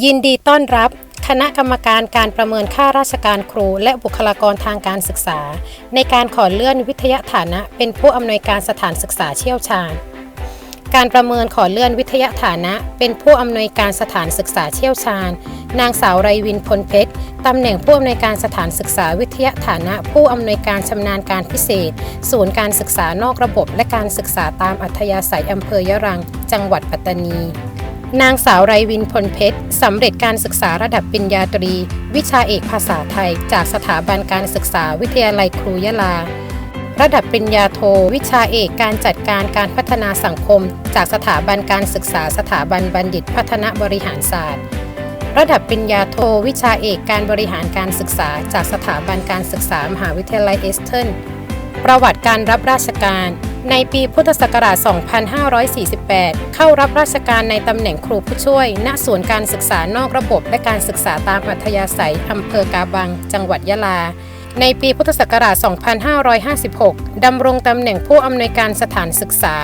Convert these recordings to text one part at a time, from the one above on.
ยินดีต้อนรับคณะกรรมการการประเมินค่าราชการครู และบุคลากรทางการศึกษา ในการขอเลื่อนวิทยาฐานะ เป็นผู้อำนวยการสถานศึกษาเชี่ยวชาญ การประเมินขอเลื่อนวิทยาฐานะ เป็นผู้อำนวยการสถานศึกษาเชี่ยวชาญ นางสาวไรวินพลเพชรตำแหน่งผู้อำนวยการสถานศึกษาวิทยาฐานะ ผู้อำนวยการชำนาญการพิเศษ ศูนย์การศึกษานอกระบบ และการศึกษาตามอัธยาศัยอำเภอยะรัง จังหวัดปัตตานี นางสาวไรวินพลเพชรสำเร็จการศึกษาระดับปริญญาตรี วิชาเอกภาษาไทย จากสถาบันการศึกษาวิทยาลัยครูยะลา ระดับปริญญาโท วิชาเอกการจัดการการพัฒนาสังคม จากสถาบันการศึกษาสถาบันบัณฑิตพัฒนาบริหารศาสตร์ ระดับปริญญาโท วิชาเอกการบริหารการศึกษา จากสถาบันการศึกษามหาวิทยาลัยเอสเทิร์นประวัติการรับราชการ ในปีพุทธศักราช 2548 เข้ารับราชการในตำแหน่งครูผู้ช่วย ณ ศูนย์การศึกษานอกระบบและการศึกษาตามอัธยาศัยอำเภอกาบัง จังหวัดยะลา ในปีพุทธศักราช 2556 ดำรงตำแหน่งผู้อำนวยการสถานศึกษา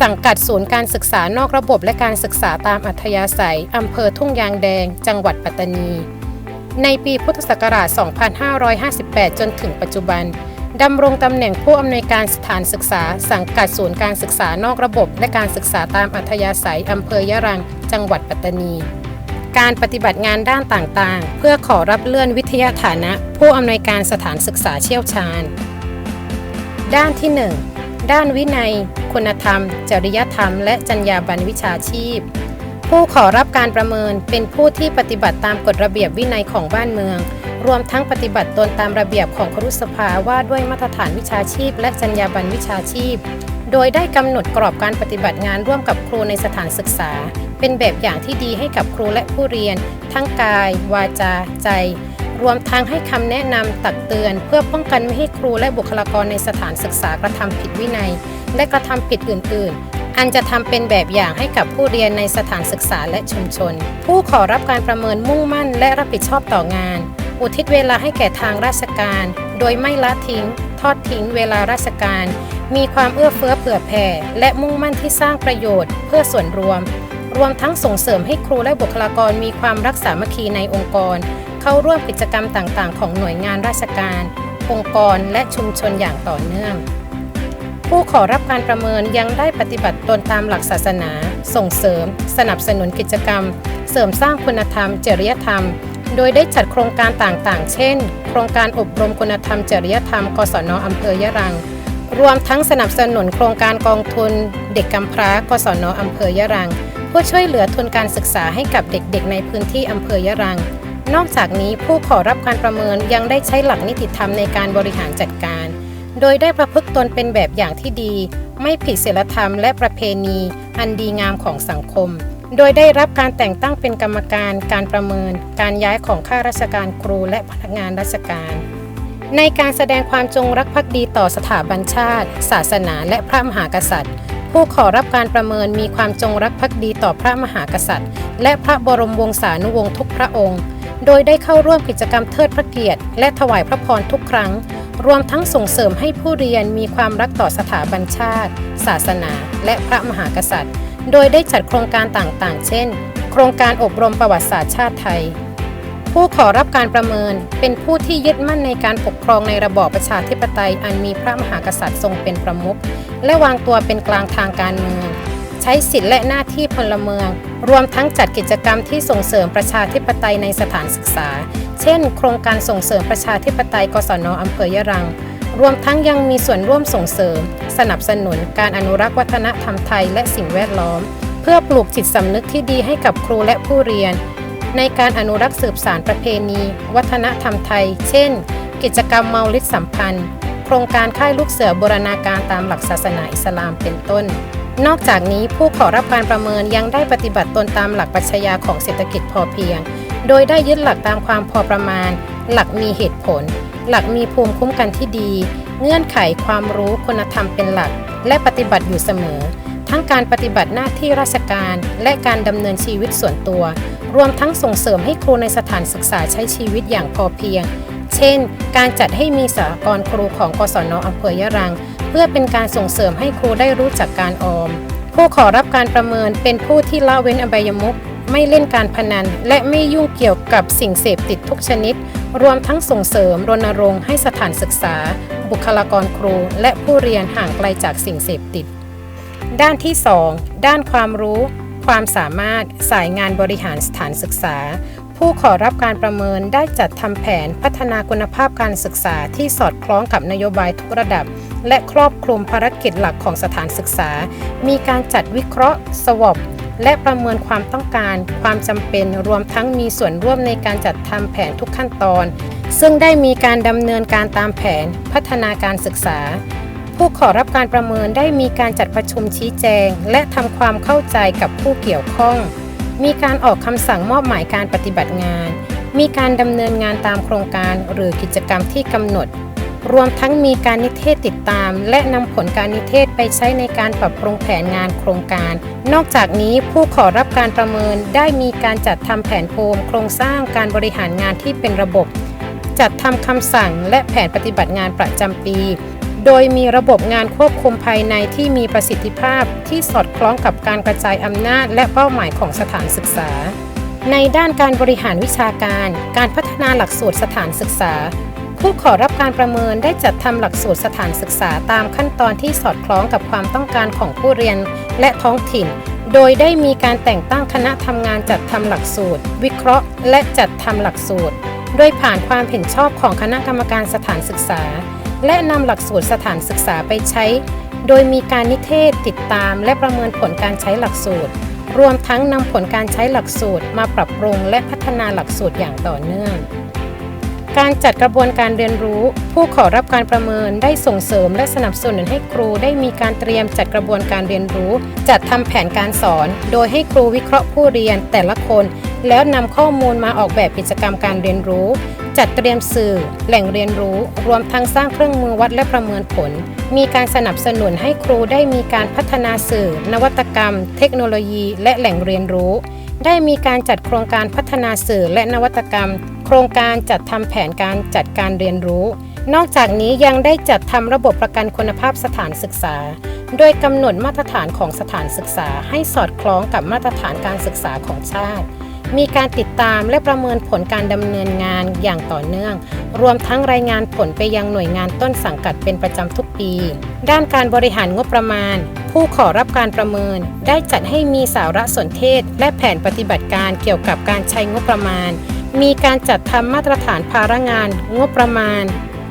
สังกัดศูนย์การศึกษานอกระบบและการศึกษาตามอัธยาศัยอำเภอทุ่งยางแดง จังหวัดปัตตานี ในปีพุทธศักราช 2558 จนถึงปัจจุบัน ดำรงตำแหน่งผู้อำนวยการสถานศึกษา สังกัดศูนย์การศึกษานอกระบบ และการศึกษาตามอัธยาศัยอำเภอยะรัง จังหวัดปัตตานี การปฏิบัติงานด้านต่างๆ เพื่อขอรับเลื่อนวิทยาฐานะ ผู้อำนวยการสถานศึกษาเชี่ยวชาญ ด้านที่ 1 ด้านวินัย คุณธรรม จริยธรรม และจรรยาบรรณวิชาชีพ ผู้ขอรับการประเมินเป็นผู้ที่ปฏิบัติตามกฎระเบียบวินัยของบ้านเมือง รวมทั้งปฏิบัติตนตามระเบียบของครุสภาว่าด้วยมาตรฐานวิชาชีพ และจรรยาบรรณวิชาชีพ โดยได้กำหนดกรอบการปฏิบัติงานร่วมกับครูในสถานศึกษา เป็นแบบอย่างที่ดีให้กับครูและผู้เรียน ทั้งกาย วาจา ใจ รวมทั้งให้คำแนะนำตักเตือน เพื่อป้องกันไม่ให้ครูและบุคลากรในสถานศึกษากระทำผิดวินัย และกระทำผิดอื่น ๆอันจะทำเป็นแบบอย่างให้กับผู้เรียนในสถานศึกษาและชุมชน ผู้ขอรับการประเมินมุ่งมั่นและรับผิดชอบต่องาน อุทิศเวลาให้แก่ทางราชการ โดยไม่ละทิ้ง ทอดทิ้งเวลาราชการ มีความเอื้อเฟื้อเผื่อแผ่ และมุ่งมั่นที่สร้างประโยชน์ เพื่อส่วนรวม รวมทั้งส่งเสริมให้ครูและบุคลากรมีความรักสามัคคีในองค์กร เข้าร่วมกิจกรรมต่างๆ ของหน่วยงานราชการ องค์กรและชุมชนอย่างต่อเนื่องผู้ขอรับการประเมินยังได้ปฏิบัติตนตามหลักศาสนา ส่งเสริม สนับสนุนกิจกรรม เสริมสร้างคุณธรรม จริยธรรม โดยได้จัดโครงการต่างๆ เช่น โครงการอบรมคุณธรรมจริยธรรม กศนอำเภอยะรัง รวมทั้งสนับสนุนโครงการกองทุน เด็กกำพร้า กศนอำเภอยะรังเพื่อช่วยเหลือทุนการศึกษาให้กับเด็กๆ ในพื้นที่อำเภอยะรัง นอกจากนี้ผู้ขอรับการประเมินยังได้ใช้หลักนิติธรรมในการบริหารจัดการ โดยได้ประพฤติตนเป็นแบบอย่างที่ดี ไม่ผิดศีลธรรมและประเพณี อันดีงามของสังคม โดยได้รับการแต่งตั้งเป็นกรรมการการประเมินการย้ายของข้าราชการครูและพนักงานราชการ ในการแสดงความจงรักภักดีต่อสถาบันชาติ ศาสนาและพระมหากษัตริย์ ผู้ขอรับการประเมินมีความจงรักภักดีต่อพระมหากษัตริย์ และพระบรมวงศานุวงศ์ทุกพระองค์ โดยได้เข้าร่วมกิจกรรมเทิดพระเกียรติ และถวายพระพรทุกครั้ง รวมทั้งส่งเสริมให้ผู้เรียนมีความรักต่อสถาบันชาติ ศาสนา และพระมหากษัตริย์ โดยได้จัดโครงการต่างๆ เช่น โครงการอบรมประวัติศาสตร์ชาติไทย ผู้ขอรับการประเมินเป็นผู้ที่ยึดมั่นในการปกครองในระบอบประชาธิปไตยอันมีพระมหากษัตริย์ทรงเป็นประมุขและวางตัวเป็นกลางทางการเมือง ใช้สิทธิและหน้าที่พลเมือง รวมทั้งจัดกิจกรรมที่ส่งเสริมประชาธิปไตยในสถานศึกษา เช่น โครงการส่งเสริมประชาธิปไตยกศนอำเภอยะรัง รวมทั้งยังมีส่วนร่วมส่งเสริม สนับสนุนการอนุรักษ์วัฒนธรรมไทยและสิ่งแวดล้อม เพื่อปลูกจิตสำนึกที่ดีให้กับครูและผู้เรียน ในการอนุรักษ์สืบสารประเพณี วัฒนธรรมไทย เช่น กิจกรรมเมาลิดสัมพันธ์ โครงการค่ายลูกเสือบูรณาการตามหลักศาสนาอิสลามเป็นต้น นอกจากนี้ผู้ขอรับการประเมินยังได้ปฏิบัติตนตามหลักปรัชญาของเศรษฐกิจพอเพียง โดยได้ยึดหลักตามความพอประมาณ หลักมีเหตุผล หลักมีภูมิคุ้มกันที่ดี เงื่อนไขความรู้คุณธรรมเป็นหลัก และปฏิบัติอยู่เสมอ ทั้งการปฏิบัติหน้าที่ราชการและการดำเนินชีวิตส่วนตัว รวมทั้งส่งเสริมให้ครูในสถานศึกษาใช้ชีวิตอย่างพอเพียง เช่น การจัดให้มีสากรครูของกศนอำเภอยะรัง เพื่อเป็นการส่งเสริมให้ครูได้รู้จักการออม ผู้ขอรับการประเมินเป็นผู้ที่ละเว้นอบายมุขไม่เล่นการพนัน และไม่ยุ่งเกี่ยวกับสิ่งเสพติดทุกชนิด รวมทั้งส่งเสริมรณรงค์ให้สถานศึกษา บุคลากรครู และผู้เรียนห่างไกลจากสิ่งเสพติด ด้านที่ 2 ด้านความรู้ ความสามารถสายงานบริหารสถานศึกษา ผู้ขอรับการประเมินได้จัดทำแผนพัฒนาคุณภาพการศึกษาที่สอดคล้องกับนโยบายทุกระดับ และครอบคลุมภารกิจหลักของสถานศึกษา มีการจัดวิเคราะห์สวอป และประเมินความต้องการ ความจำเป็นรวมทั้งมีส่วนร่วมในการจัดทำแผนทุกขั้นตอน ซึ่งได้มีการดำเนินการตามแผน พัฒนาการศึกษา ผู้ขอรับการประเมินได้มีการจัดประชุมชี้แจง และทำความเข้าใจกับผู้เกี่ยวข้อง มีการออกคำสั่งมอบหมายการปฏิบัติงาน มีการดำเนินงานตามโครงการหรือกิจกรรมที่กำหนด รวมทั้งมีการนิเทศติดตาม และนำผลการนิเทศไปใช้ในการปรับปรุงแผนงานโครงการ นอกจากนี้ผู้ขอรับการประเมินได้มีการจัดทำแผนโภูมิโครงสร้างการบริหารงานที่เป็นระบบ จัดทำคำสั่งและแผนปฏิบัติงานประจำปี โดยมีระบบงานควบคุมภายในที่มีประสิทธิภาพที่สอดคล้องกับการกระจายอำนาจ และเป้าหมายของสถานศึกษาในด้านการบริหารวิชาการ การพัฒนาหลักสูตรสถานศึกษา ผู้ขอรับการประเมินได้จัดทำหลักสูตรสถานศึกษาตามขั้นตอนที่สอดคล้องกับความต้องการของผู้เรียนและท้องถิ่น โดยได้มีการแต่งตั้งคณะทำงานจัดทำหลักสูตร วิเคราะห์ และจัดทำหลักสูตร โดยผ่านความเห็นชอบของคณะกรรมการสถานศึกษา และนำหลักสูตรสถานศึกษาไปใช้ โดยมีการนิเทศติดตาม และประเมินผลการใช้หลักสูตร รวมทั้งนำผลการใช้หลักสูตร มาปรับปรุงและพัฒนาหลักสูตรอย่างต่อเนื่อง การจัดกระบวนการเรียนรู้ ผู้ขอรับการประเมินได้ส่งเสริมและสนับสนุนให้ครูได้มีการเตรียมจัดกระบวนการเรียนรู้ จัดทำแผนการสอน โดยให้ครูวิเคราะห์ผู้เรียนแต่ละคน แล้วนำข้อมูลมาออกแบบกิจกรรมการเรียนรู้ จัดเตรียมสื่อ แหล่งเรียนรู้ รวมทั้งสร้างเครื่องมือวัดและประเมินผล มีการสนับสนุนให้ครูได้มีการพัฒนาสื่อ นวัตกรรม เทคโนโลยี และแหล่งเรียนรู้ ได้มีการจัดโครงการพัฒนาสื่อและนวัตกรรม โครงการจัดทำแผนการจัดการเรียนรู้ นอกจากนี้ยังได้จัดทำระบบประกันคุณภาพสถานศึกษา โดยกำหนดมาตรฐานของสถานศึกษาให้สอดคล้องกับมาตรฐานการศึกษาของชาติ มีการติดตามและประเมินผลการดำเนินงานอย่างต่อเนื่อง รวมทั้งรายงานผลไปยังหน่วยงานต้นสังกัดเป็นประจำทุกปี ด้านการบริหารงบประมาณผู้ขอรับการประเมินได้จัดให้มีสารสนเทศ และแผนปฏิบัติการเกี่ยวกับการใช้งบประมาณ มีการจัดทำมาตรฐานภาระงาน งบประมาณ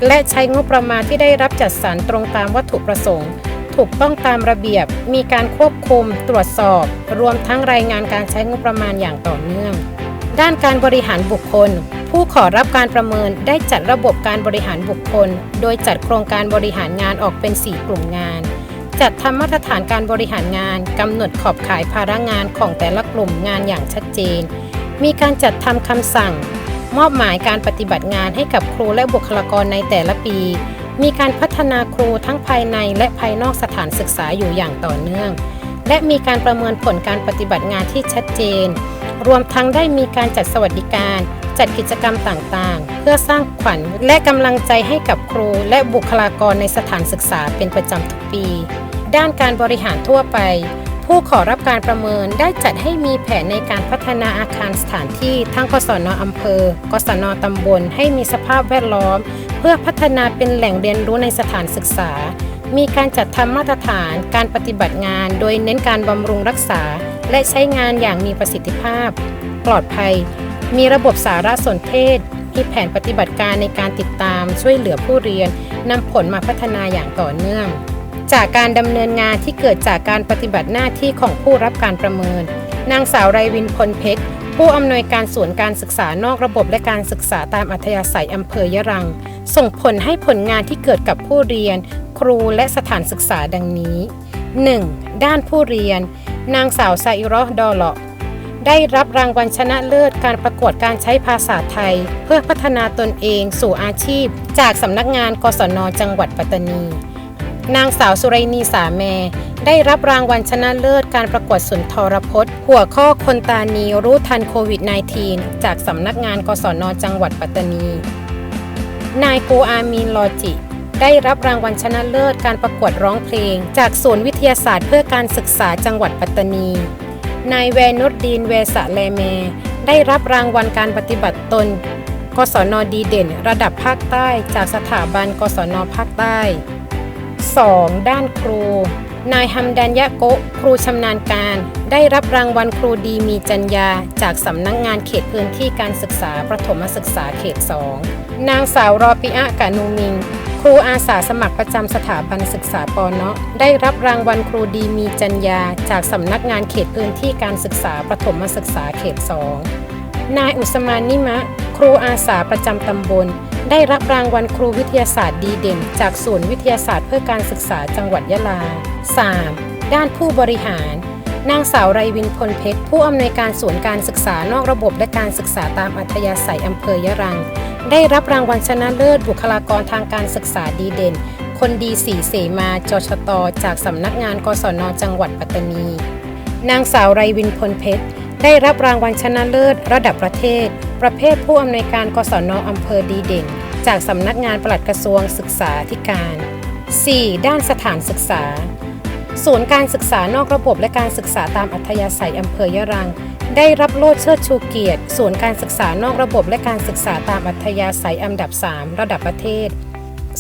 และใช้งบประมาณที่ได้รับจัดสรรตรงตามวัตถุประสงค์ ถูกต้องตามระเบียบ มีการควบคุม ตรวจสอบ รวมทั้งรายงานการใช้งบประมาณอย่างต่อเนื่อง ด้านการบริหารบุคคล ผู้ขอรับการประเมินได้จัดระบบการบริหารบุคคล โดยจัดโครงการบริหารงานออกเป็น 4 กลุ่มงานจัดทำมาตรฐานการบริหารงาน กำหนดขอบขายภาระงานของแต่ละกลุ่มงานอย่างชัดเจน มีการจัดทำคำสั่ง มอบหมายการปฏิบัติงานให้กับครูและบุคลากรในแต่ละปี มีการพัฒนาครูทั้งภายในและภายนอกสถานศึกษาอยู่อย่างต่อเนื่อง และมีการประเมินผลการปฏิบัติงานที่ชัดเจน รวมทั้งได้มีการจัดสวัสดิการ จัดกิจกรรมต่างๆ เพื่อสร้างขวัญและกำลังใจให้กับครูและบุคลากรในสถานศึกษาเป็นประจำทุกปี ด้านการบริหารทั่วไป ผู้ขอรับการประเมินได้จัดให้มีแผนในการพัฒนาอาคารสถานที่ทั้งกศนอำเภอ กศนตำบล ให้มีสภาพแวดล้อม เพื่อพัฒนาเป็นแหล่งเรียนรู้ในสถานศึกษา มีการจัดทำมาตรฐานการปฏิบัติงาน โดยเน้นการบำรุงรักษา และใช้งานอย่างมีประสิทธิภาพ ปลอดภัย มีระบบสารสนเทศ มีแผนปฏิบัติการในการติดตามช่วยเหลือผู้เรียนนำผลมาพัฒนาอย่างต่อเนื่อง จากการดำเนินงานที่เกิดจากการปฏิบัติหน้าที่ของผู้รับการประเมิน นางสาวไรวินพลเพชรผู้อำนวยการศูนย์การศึกษานอกระบบและการศึกษาตามอัธยาศัยอำเภอยะรัง ส่งผลให้ผลงานที่เกิดกับผู้เรียน ครูและสถานศึกษาดังนี้ 1. ด้านผู้เรียน นางสาวไซรอดอเลาะได้รับรางวัลชนะเลิศการประกวดการใช้ภาษาไทย เพื่อพัฒนาตนเองสู่อาชีพ จากสำนักงานกศนจังหวัดปัตตานี นางสาวสุไรนีสาแม ได้รับรางวัลชนะเลิศการประกวดสุนทรพจน์ หัวข้อคนตานีรู้ทันโควิด -19 จากสำนักงานกศนจังหวัดปัตตานี นายกูอามีนลอจิได้รับรางวัลชนะเลิศการประกวดร้องเพลง จากศูนย์วิทยาศาสตร์เพื่อการศึกษาจังหวัดปัตตานี นายแวนุดดีนเวสะแลเม ได้รับรางวัลการปฏิบัติตน กศนดีเด่น ระดับภาคใต้ จากสถาบันกศนภาคใต้ 2. ด้านครู นายฮัมดันยะโกะครูชำนาญการ ได้รับรางวัลครูดีมีจัญญา จากสำนักงงานเขตพื้นที่การศึกษาประถมศึกษาเขต 2 นางสาวรอปิอะกานูมิงครูอาสาสมัครประจำสถาบันศึกษาปอนเนาะได้รับรางวัลครูดีมีจัญญา จากสำนักงานเขตพื้นที่การศึกษาประถมศึกษาเขต 2 นายอุสมานนิมะ ครูอาสาประจำตำบล ได้รับรางวัลครูวิทยาศาสตร์ดีเด่น จากศูนย์วิทยาศาสตร์เพื่อการศึกษาจังหวัดยะลา 3. ด้านผู้บริหาร นางสาวไรวินพลเพชร ผู้อำนวยการศูนย์การศึกษานอกระบบและการศึกษาตามอัธยาศัยอำเภอยะรัง ได้รับรางวัลชนะเลิศบุคลากรทางการศึกษาดีเด่น คนดีสีเสมาจชต จากสำนักงานกศนจังหวัดปัตตานี นางสาวไรวินพลเพชร ได้รับรางวัลชนะเลิศระดับประเทศ ประเภทผู้อำนวยการกศนอำเภอดีเด่น จากสำนักงานปลัดกระทรวงศึกษาธิการ 4. ด้านสถานศึกษา ศูนย์การศึกษานอกระบบและการศึกษาตามอัธยาศัยอำเภอยะรัง ได้รับโล่เชิดชูเกียรติ ศูนย์การศึกษานอกระบบและการศึกษาตามอัธยาศัยอันดับ 3 ระดับประเทศ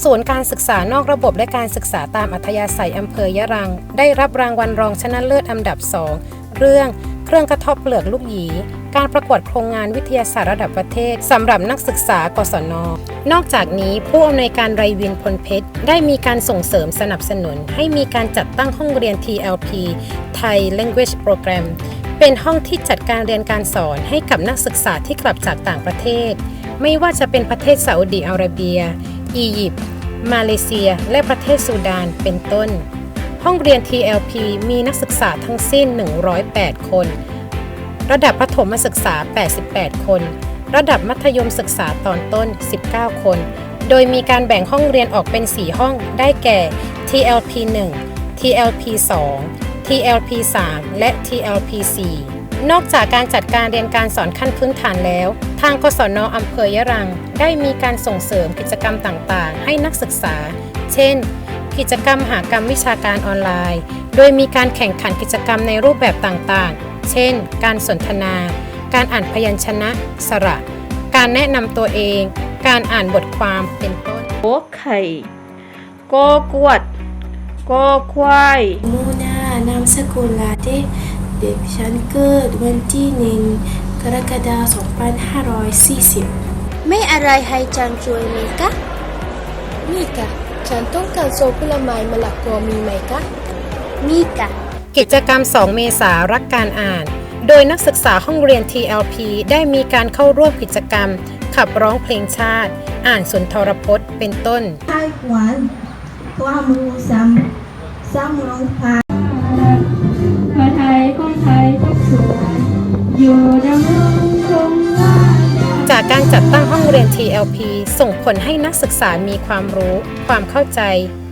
ศูนย์การศึกษานอกระบบและการศึกษาตามอัธยาศัยอำเภอยะรัง ได้รับรางวัลรองชนะเลิศอันดับ 2 เรื่อง เครื่องกระทบเปลือกลูกหยี การประกวดโครงงานวิทยาศาสตร์ระดับประเทศสำหรับนักศึกษากศน นอกจากนี้ผู้อำนวยการไรวียนพลเพชร ได้มีการส่งเสริมสนับสนุน ให้มีการจัดตั้งห้องเรียน TLP Thai Language Program เป็นห้องที่จัดการเรียนการสอนให้กับนักศึกษาที่กลับจากต่างประเทศ ไม่ว่าจะเป็นประเทศซาอุดีอาระเบีย อียิปต์ มาเลเซีย และประเทศซูดาน เป็นต้น ห้องเรียน TLP มีนักศึกษาทั้งสิ้น 108 คน ระดับประถมศึกษา 88 คน ระดับมัธยมศึกษาตอนต้น 19 คน โดยมีการแบ่งห้องเรียนออกเป็น 4 ห้องได้แก่ TLP 1 TLP 2 TLP 3และ TLP 4นอกจากการจัดการเรียนการสอนขั้นพื้นฐานแล้ว ทางกศนอำเภอยะรัง ได้มีการส่งเสริมกิจกรรมต่างๆ ให้นักศึกษา เช่น กิจกรรมหากรรมวิชาการออนไลน์ โดยมีการแข่งขันกิจกรรมในรูปแบบต่างๆ เช่น การสนทนา การอ่านพยัญชนะ สระ การแนะนำตัวเอง การอ่านบทความเป็นต้นโอไข่กอกวดกอควายมูนานามสกุลลาเดเด็กฉันเกิดวันที่หนึ่งกรกฎาคม2540 ไม่อะไรให้จังช่วยไหมคะมีกะ ฉันต้องการโซผลไม้มะละกอมีไหมคะ มีกะกิจกรรม 2 เมษารักการอ่าน โดยนักศึกษาห้องเรียน TLP ได้มีการเข้าร่วมกิจกรรม ขับร้องเพลงชาติ อ่านสุนทรพจน์ เป็นต้นไต้หวันตัวมูซัมซัมลงพาผ้าไทยของไทยทุกส่วนอยู่ดำรงคงว่า จากการจัดตั้งห้องเรียน TLP ส่งผลให้นักศึกษามีความรู้ ความเข้าใจ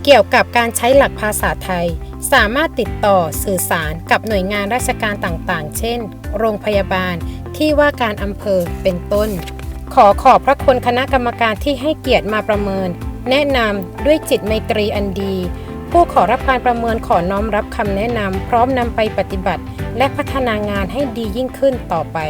เกี่ยวกับการใช้หลักภาษาไทย สามารถติดต่อสื่อสารกับหน่วยงานราชการต่างๆ เช่น โรงพยาบาล ที่ว่าการอำเภอ เป็นต้น ขอขอบพระคุณคณะกรรมการที่ให้เกียรติมาประเมิน แนะนำด้วยจิตไมตรีอันดี ผู้ขอรับการประเมินขอน้อมรับคำแนะนำพร้อมนำไปปฏิบัติ และพัฒนางานให้ดียิ่งขึ้นต่อไป